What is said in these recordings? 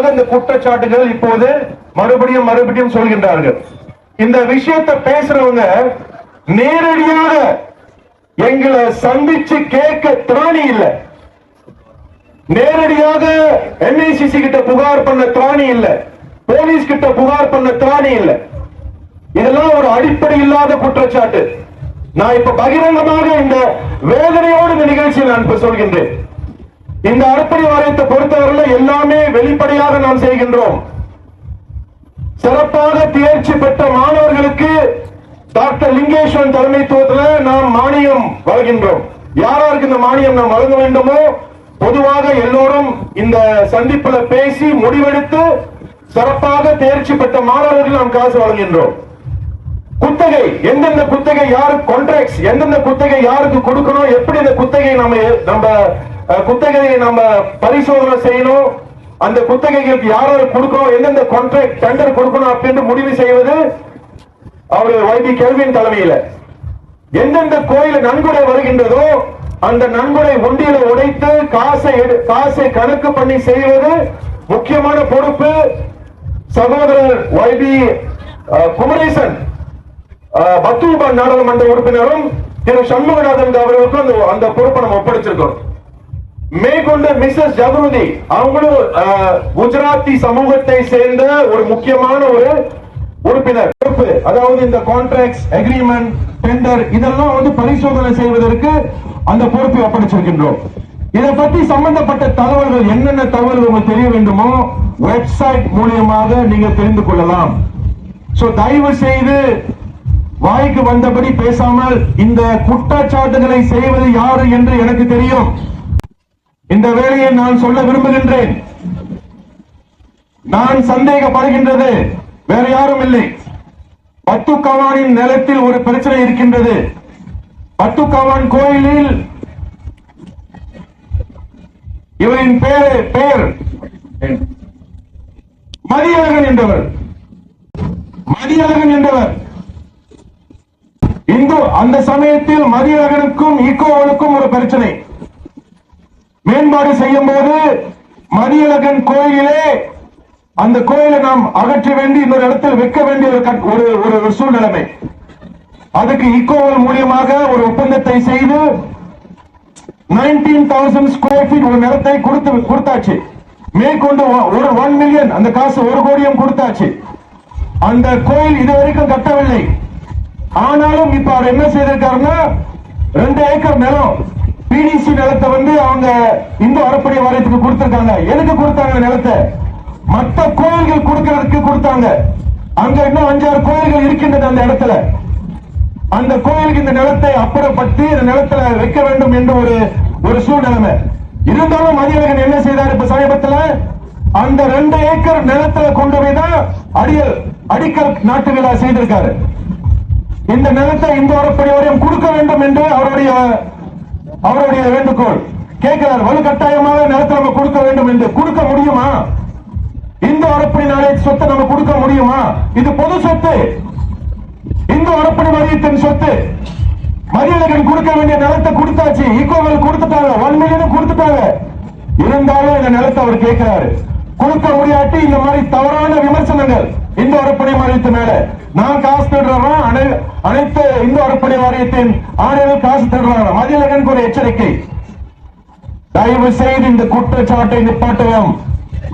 இந்த குற்றச்சாட்டுகள் இப்போது மறுபடியும் மறுபடியும் சொல்கின்றார்கள். இந்த விஷயத்தை பேசுறவங்க நேரடியாக எங்களை சந்திச்சு கேட்க திராணி இல்லை. நேரடியாக என்ஐசிசி கிட்ட புகார் பண்ண திராணி இல்ல. போலீஸ் கிட்ட புகார் பண்ண திராணி இல்ல. இதெல்லாம் ஒரு அடிப்படை இல்லாத குற்றச்சாட்டு. நான் இப்ப பகிரங்கமாக இந்த வேதனையோடு இந்த நிகழ்ச்சியை நான் இப்ப சொல்கின்றேன். இந்த அறப்படை வாரியத்தை பொறுத்தவரையில எல்லாமே வெளிப்படையாக நாம் செய்கின்றோம். சிறப்பாக தேர்ச்சி பெற்ற மாணவர்களுக்கு டாக்டர் லிங்கேஸ்வரன் தலைமைத்துவத்தில் நாம் மானியம் வழங்குகின்றோம். யாராருக்கு இந்த மானியம் நாம் வழங்க வேண்டுமோ பொதுவாக எல்லோரும் இந்த சந்திப்புல பேசி முடிவெடுத்து சிறப்பாக தேர்ச்சி பெற்ற மாணவர்கள் நாம் காசு வழங்குகின்றோம். குத்தகை எந்தெந்த குத்தகை யாருக்கு கான்ட்ராக்ட்ஸ் எந்தெந்த குத்தகை யாருக்கு கொடுக்கணும் எப்படி இந்த குத்தகை நம்ம நம்ம குத்தகையை நம்ம பரிசோதனை செய்யணும். அந்த குத்தகைகளுக்கு யாராவது கொடுக்கணும் எந்தெந்த கான்ட்ராக்ட் டெண்டர் கொடுக்கணும் அப்படின்னு முடிவு செய்வது அவர் வைபி கெல்வின் தலைமையில. எந்தெந்த கோயில் நன்கொடை வருகின்றதோ அந்த நன்கொடை உண்டியில உடைத்து காசை எடு- காசை கணக்கு பண்ணி செய்வது முக்கியமான பொறுப்பு சகோதரர் வைபி குமரேசன். அஹ், பத்தூபா நாடாளுமன்ற உறுப்பினரும் திரு சண்முகநாதன் அவர்களுக்கும் அந்த- அந்த பொறுப்பை நம்ம ஒப்படைச்சிருக்கோம். மேற்கொண்டு மிஸ்ஸஸ் ஜகருதி அவங்களும் அஹ், குஜராத்தி சமூகத்தை சேர்ந்த ஒரு முக்கியமான ஒரு உறுப்பினர். பொறுப்பு அதாவது இந்த கான்ட்ராக்ட் அக்ரிமெண்ட் டெண்டர் இதெல்லாம் வந்து பரிசோதனை செய்வதற்கு அந்த பொறுப்பை ஒப்படைச்சிருக்கின்றோம். இதை பத்தி சம்பந்தப்பட்ட தகவல்கள் என்னென்ன தகவல்கள் உங்களுக்கு தெரிய வேண்டுமோ வெப்சைட் மூலியமாக நீங்க தெரிந்து கொள்ளலாம். சோ தயவு செய்து வாய்க்கு வந்தபடி பேசாமல் இந்த குற்றச்சாட்டுகளை செய்வது யாரு என்று எனக்கு தெரியும். இந்த வேலையை நான் சொல்ல விரும்புகின்றேன். நான் சந்தேகப்படுகின்றது. வேற யாரும் இல்லை. பத்துக்கவானின் நிலத்தில் ஒரு பிரச்சனை இருக்கின்றது. பத்துக்கவான் கோயிலில் இவரின் பேர் பெயர் மதியழகன் என்றவர் மதியழகன் என்றவர் இந்து அந்த சமயத்தில் மதியழகனுக்கும் இக்கோவனுக்கும் ஒரு பிரச்சனை. மேம்பாடு செய்யும் போது மதியழகன் கோயிலே அந்த கோயிலை நாம் அகற்ற வேண்டி இன்னொரு இடத்தில் வைக்க வேண்டிய ஒரு கட்- ஒரு ஒரு சூழ்நிலைமை. அதுக்கு இக்கோவல் மூலியமாக ஒரு ஒப்பந்தத்தை செய்து நைன்டீன் தௌசண்ட் ஸ்கொயர் ஃபீட் ஒரு நிலத்தை கொடுத்து கொடுத்தாச்சு. மேற்கொண்டு ஒரு ஒன் மில்லியன் அந்த காசு ஒரு கோடியும் கொடுத்தாச்சு. அந்த கோயில் இதுவரைக்கும் கட்டவில்லை. ஆனாலும் இப்ப அவர் என்ன செய்திருக்காருன்னா ரெண்டு ஏக்கர் நிலம் பிடிசி நிலத்தை வந்து அவங்க இந்து அறப்படை வாரியத்துக்கு கொடுத்திருக்காங்க. எதுக்கு கொடுத்தாங்க நிலத்தை? மற்ற கோயில்கள் கொடுக்கறதுக்கு கொடுத்தாங்க. அங்க இன்னும் அஞ்சாறு கோயில்கள் இருக்கின்றது அந்த இடத்துல. அந்த கோயிலுக்கு இந்த நிலத்தை அப்புறப்பட்டு இந்த நிலத்துல வைக்க வேண்டும் என்று ஒரு ஒரு சூழ்நிலைமை. இருந்தாலும் மதியழகன் என்ன செய்தார் இப்ப சமீபத்துல? அந்த ரெண்டு ஏக்கர் நிலத்துல கொண்டு போய் தான் அடியல் அடிக்கல் நாட்டு விழா செய்திருக்காரு. இந்த நிலத்தை இந்து வரப்படி வாரியம் கொடுக்க வேண்டும் என்று அவருடைய அவருடைய வேண்டுகோள். கேட்கிறார் வலுக்கட்டாயமாக நிலத்தை நம்ம கொடுக்க வேண்டும் என்று. கொடுக்க முடியுமா? இந்து அறப்படை நாளை சொத்தை நம்ம கொடுக்க முடியுமா? இது பொது சொத்து. இந்து அறப்படை வாரியத்தின் சொத்து. மரியாதைகள் கொடுக்க வேண்டிய நிலத்தை கொடுத்தாச்சு. ஈகோவல் கொடுத்துட்டாங்க. ஒன் மில்லியனும் கொடுத்துட்டாங்க. இருந்தாலும் இந்த நிலத்தை அவர் கேட்கிறாரு. கொடுக்க முடியாட்டி இந்த மாதிரி தவறான விமர்சனங்கள் இந்து அறப்படை வாரியத்து மேல. நான் காசு தடுறவன் அனை- அனைத்து இந்து அறப்படை வாரியத்தின் ஆணையர்கள் காசு தடுறாங்க மதியழகனுக்கு ஒரு எச்சரிக்கை. தயவு செய்து இந்த குற்றச்சாட்டை நிப்பாட்டவும்.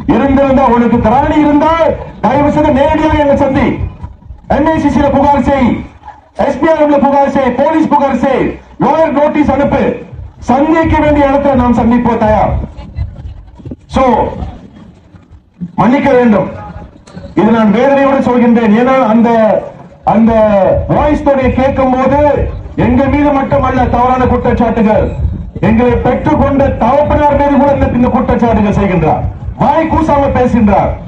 இருந்திருந்தா உனக்கு திராணி இருந்தால் தயவு செய்து நேரடியாக என்ன சந்தி. என்ஐசிசில புகார் செய். எஸ்பிஆர்எம்ல புகார் செய். போலீஸ் புகார் செய். லோயர் நோட்டீஸ் அனுப்பு. சந்திக்க வேண்டிய இடத்துல நாம் சந்திப்போம் தயார். சோ மன்னிக்க வேண்டும். இது நான் வேதனையோடு சொல்கின்றேன். ஏன்னா அந்த அந்த வாய்ஸ் தொகையை கேட்கும் போது எங்க மீது மட்டுமல்ல தவறான குற்றச்சாட்டுகள். எங்களை பெற்றுக்கொண்ட தகப்பனார் மீது கூட இந்த- இந்த குற்றச்சாட்டுகள் செய்கின்றார். வாய் கூசாம பேசுகின்றார்.